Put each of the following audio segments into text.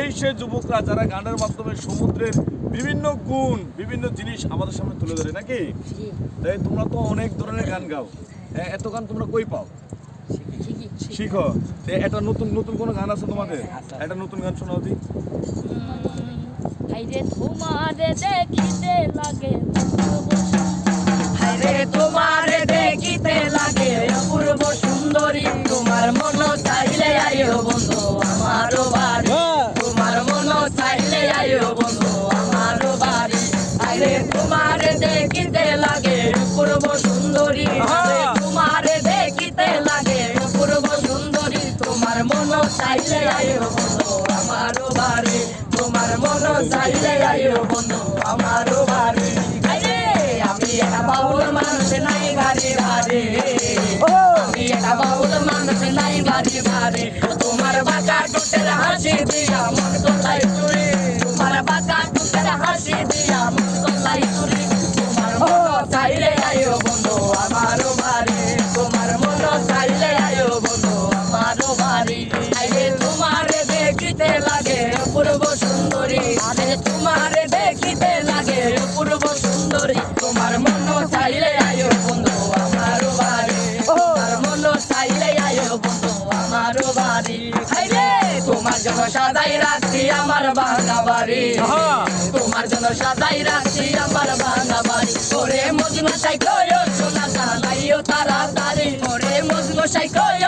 এই সে যুবকরা যারা গানের মাধ্যমে সমুদ্রের বিভিন্ন গুণ বিভিন্ন জিনিস আমাদের সামনে তুলে ধরে নাকি? তাই তোমরা তো অনেক ধরনের গান গাও। এত গান তোমরা কই পাও? শিখো তো এটা নতুন নতুন কোনো গান আছে তোমাদের? একটা নতুন গান শোনাও দি। তোমারে দেখিতে লাগে তোমারে দেখিতে লাগে অপূর্ব আয়ো বন্ধু আমারও বাড়ি আমি একটা বাউল মানুষ নাই বাড়ি বাড়ি আমি একটা বাউল মানুষ নাই বাড়ি বাড়ি জন্য সাজাই রাখছি আমার বাঙা বাড়ি। তোমার জন্য সাদাই রাখছি আমার বাঙা বাড়ি। ওরে মজনু সাইকয় সোনা জানাইও তাড়াতাড়ি। ওরে মজনু সাইকয়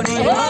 সুন্দরী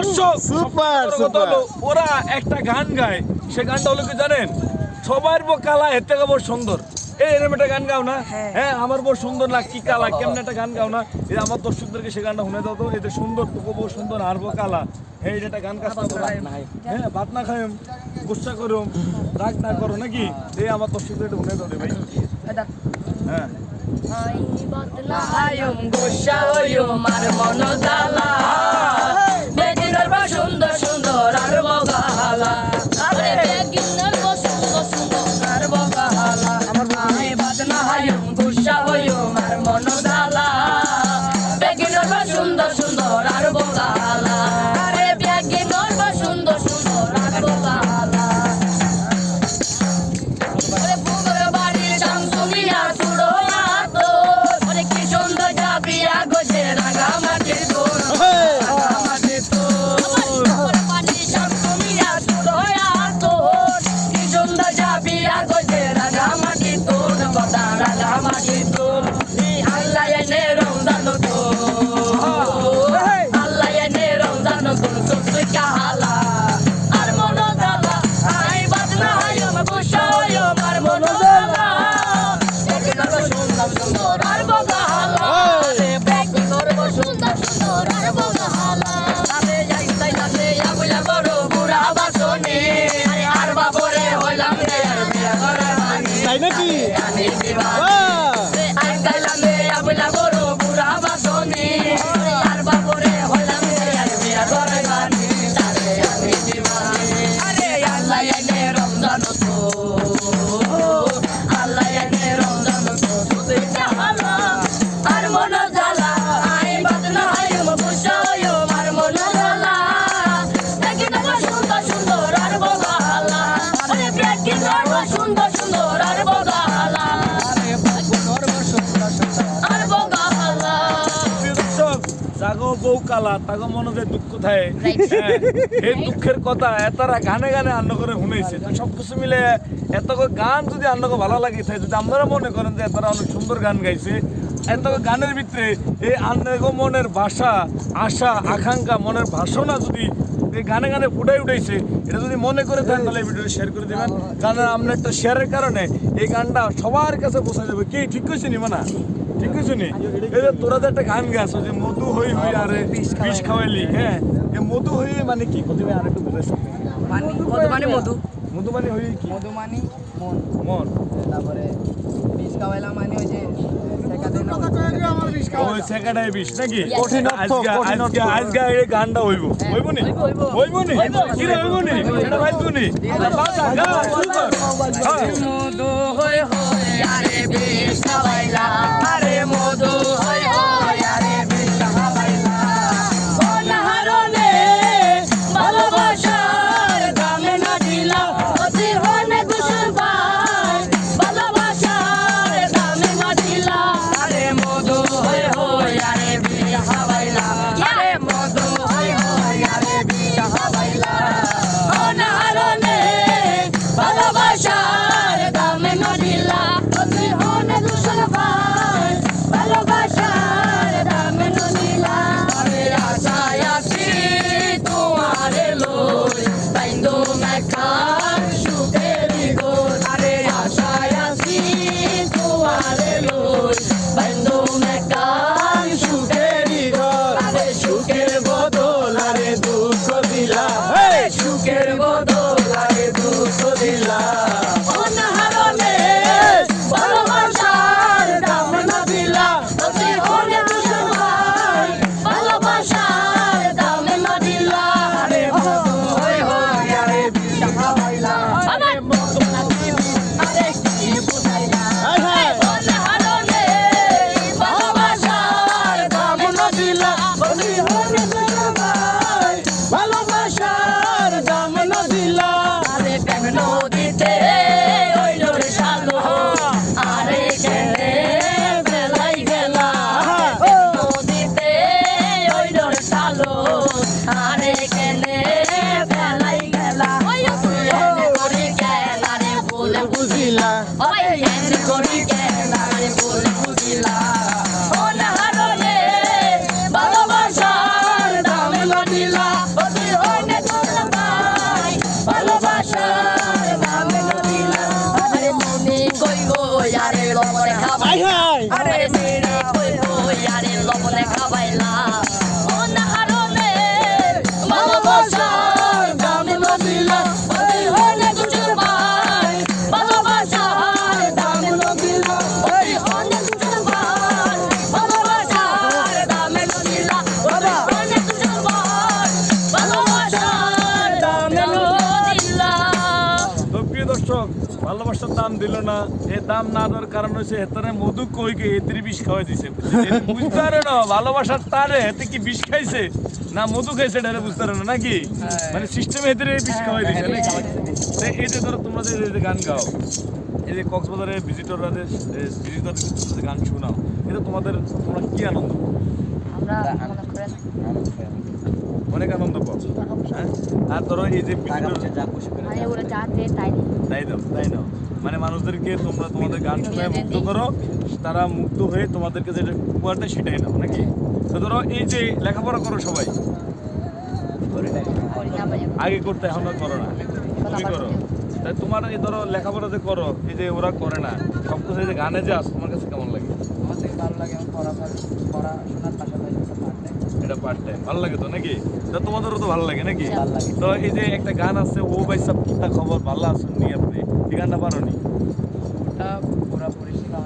দর্শক সুপার বড় সুপার। ওরা একটা গান গায়। সে গানটা হলো কি জানেন? সবার বউ কালা এর থেকে বড় সুন্দর। এই এরকম একটা গান গাও না। হ্যাঁ। আমার বড় সুন্দর না কি কালা কেমন একটা গান গাও না। এই আমার দর্শকদেরকে সে গানটা শুনে দাও তো। যে সুন্দর তোকে বউ সুন্দর আর বউ কালা। হ্যাঁ একটা গান কাজ হ্যাঁ ভাত না খাই গুসা করো রাগ না করো নাকি? এই আমার দর্শকদের একটু শুনে দাও রে ভাই। হ্যাঁ আই বদলা আয়ুম গুসা হইম আর মন জ্বালা। তাই নাকি তাকে মনে যে দুঃখ থাকে। হ্যাঁ, এই দুঃখের কথা এতারা গানে গানে আন্ন করে শুনেছে। তো সবকিছু মিলে এত গান যদি আন্নকে ভালো লাগে থাকে যদি আপনারা মনে করেন যে এতারা অনেক সুন্দর গান গাইছে এত গানের ভিতরে এই আন্নগো মনের ভাষা আশা আকাঙ্ক্ষা মনের ভাষণা যদি এই গানে গানে ফুটাই উঠেছে এটা যদি মনে করে থাকেন তাহলে ভিডিও শেয়ার করে দেবেন। কারণ আপনার একটা শেয়ারের কারণে এই গানটা সবার কাছে পৌঁছা যাবে। কি ঠিক কইছি নি মানা? ঠিক আছে নি? এই যে তোরা যে একটা গান গাছ যে মধু হই হই আরে বিষ খাওয়াইলি। হ্যাঁ? এই মধু হই মানে কি? কত আর একটু বলে মানে মধু মানে মধু। মধু মানে হই কি? মধু মানে। মন। মন তারপরে বিষ খাওয়াইলা মানে ওই যে ওই সেকাটাই বিষ নাকি? কঠিন অর্থ, আজকে আজকে এই গানটা হইব। হইব নি? হইব নি? কি রে হইব নি? এটা ভাইবো নি? বাজা গা শুরু কর হ্যাঁ মধু হই হই আরে বিষ খাওয়াইলা আরে মধু হই দাম দিল না এই দাম না দেওয়ার কারণ হচ্ছে হেতারে মধু কইকে হেতির বিষ খাওয়াই দিছে। বুঝতে পারে না ভালোবাসার তারে হেতে কি বিষ খাইছে না মধু খাইছে এটা বুঝতে পারে না নাকি? মানে সিস্টেমে হেতিরে বিষ খাওয়াই দিছে নাকি? তো এই যে ধরো তোমরা যে এই যে গান গাও এই যে কক্সবাজারে ভিজিটররা ভিজিটর গান শোনাও এটা তোমাদের তোমরা কি আনন্দ? আমরা অনেক আনন্দ পাও। হ্যাঁ? আর ধরো এই যে তাই দাও তাই দাও। মানে মানুষদেরকে তোমরা তোমাদের গান শুনে মুগ্ধ করো তারা মুগ্ধ হয়ে তোমাদেরকে যেটা উপহারটা সেটাই নাও নাকি? তো ধরো এই যে লেখাপড়া করো সবাই। করি না ভাই আগে করতে এখন আর করো না। তুমি করো। তাই তোমার এই ধরো লেখাপড়া যে করো এই যে ওরা করে না সব কিছু যে গানে যে আসো তোমার কাছে কেমন লাগে? আমার থেকে ভালো লাগে পড়াশোনা পড়াশোনার পাশাপাশি। এটা পার্ট টাইম ভালো লাগে তো নাকি? তো তোমাদেরও তো ভালো লাগে নাকি? তো এই যে একটা গান আছে ও ভাই সব কিতা খবর? ভালো আছেন নি আপনি? এই গানটা পারো নি? ওটা পুরোপুরি শেখা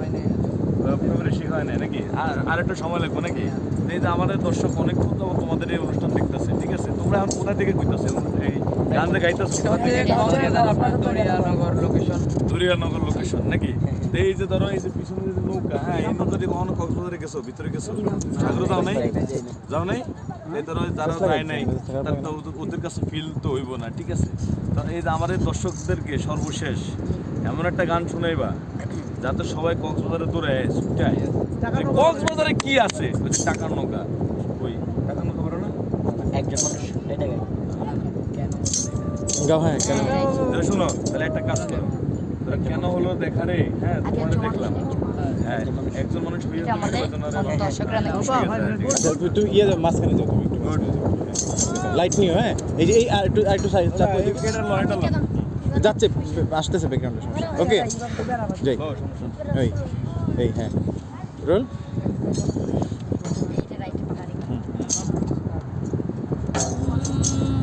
হয় না নাকি? আর আর একটু সময় লাগবে নাকি? এই যে আমাদের দর্শক অনেক তোমাদের এই অনুষ্ঠান দেখতেছে ঠিক আছে? তোমরা এখন কোথা থেকে কইতেছে এই গান যে গাইতেছো? দরিয়ানগর লোকেশন দুরিয়ানগর লোকেশন নাকি? তো এই যে ধরো এই যে পিছনে যে নৌকা হ্যাঁ এই নৌকাটি কখনো কক্সবাজারে গেছো ভিতরে গেছো? সাগরে যাও নাই? যাও নাই? এই ধরো যারা যায় নাই তার তো ওদের- কাছে ফিল তো হইব না ঠিক আছে? তো এই যে আমাদের দর্শকদেরকে সর্বশেষ এমন একটা গান শুনাইবা যাতে সবাই কক্সবাজারে দৌড়ে ছুটে আয় কক্সবাজারে কি আছে? টাকার নৌকা ওই টাকার নৌকা বলো না? একজন মানুষ এটা গাই। গাও হ্যাঁ কেন শুনো তাহলে একটা কাজ করো। কেন হলো দেখা রে হ্যাঁ তোমার দেখলাম। হ্যাঁ একজন মানুষ হয়ে তুমি- তুমি ইয়ে মাঝখানে যাও তুমি একটু লাইট নিও হ্যাঁ? এই যে এই আর একটু আর একটু সাইড চাপো যাচ্ছে আসতেছে ব্যাকগ্রাউন্ডে সমস্যা। ওকে যাই। এই এই হ্যাঁ। রোল?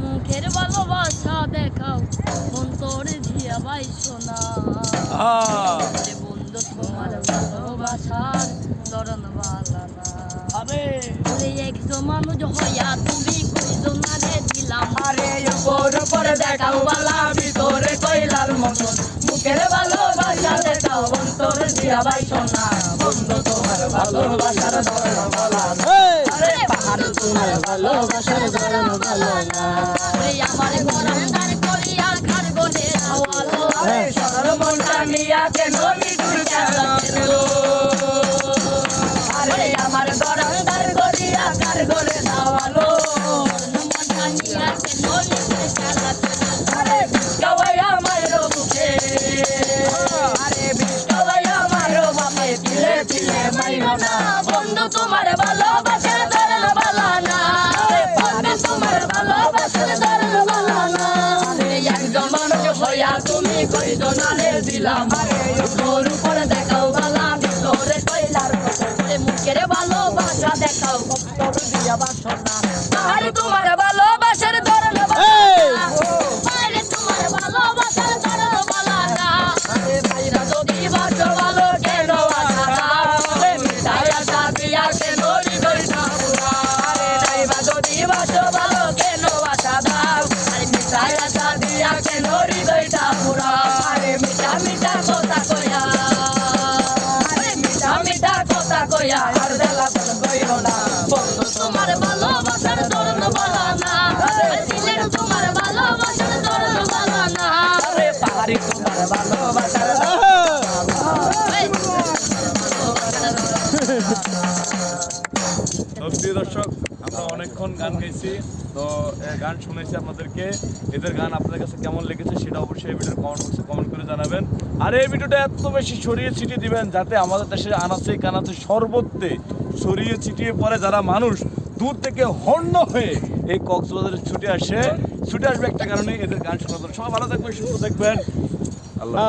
মুখের ভালোবাসা দেখাও অন্তরে ধিয়া ভাই সোনা। বন্ধু তোমার ভালোবাসার ধরন বালা না ওরে একজন মানুষ হইয়া তুমি কইজন রে দিলাম। আরে উপর উপর দেখাও বালা ভিতরে কইলার মতন। মুখের ভালোবাসা দেখাও অন্তর দিয়া ভাই সোনা। বন্ধু তোমার ভালোবাসার ধরন বলা আরে তোর উপর দেখাও বালা ভিতরে কইলার ওরে মুখের ভালোবাসা দেখাও তোর দিয়া বাসনা। আরে তোমার ভালোবাসার ধরন বালা। আমরা অনেকক্ষণ গান গাইছি তো গান শুনেছি আপনাদেরকে। এদের গান আপনাদের কাছে কেমন লেগেছে সেটা অবশ্যই এই ভিডিওর কমেন্ট বক্সে কমেন্ট করে জানাবেন। আর এই ভিডিওটা এত বেশি ছড়িয়ে ছিটিয়ে দিবেন যাতে আমাদের দেশের আনাচে কানাচে সর্বত্রে ছড়িয়ে ছিটিয়ে পরে যারা মানুষ দূর থেকে হর্ণ হয়ে এই কক্সবাজারে ছুটে আসে। ছুটে আসবে একটা কারণে এদের গান শোনা সবাই ভালো থাকবেন সুস্থ থাকবেন। আল্লাহ।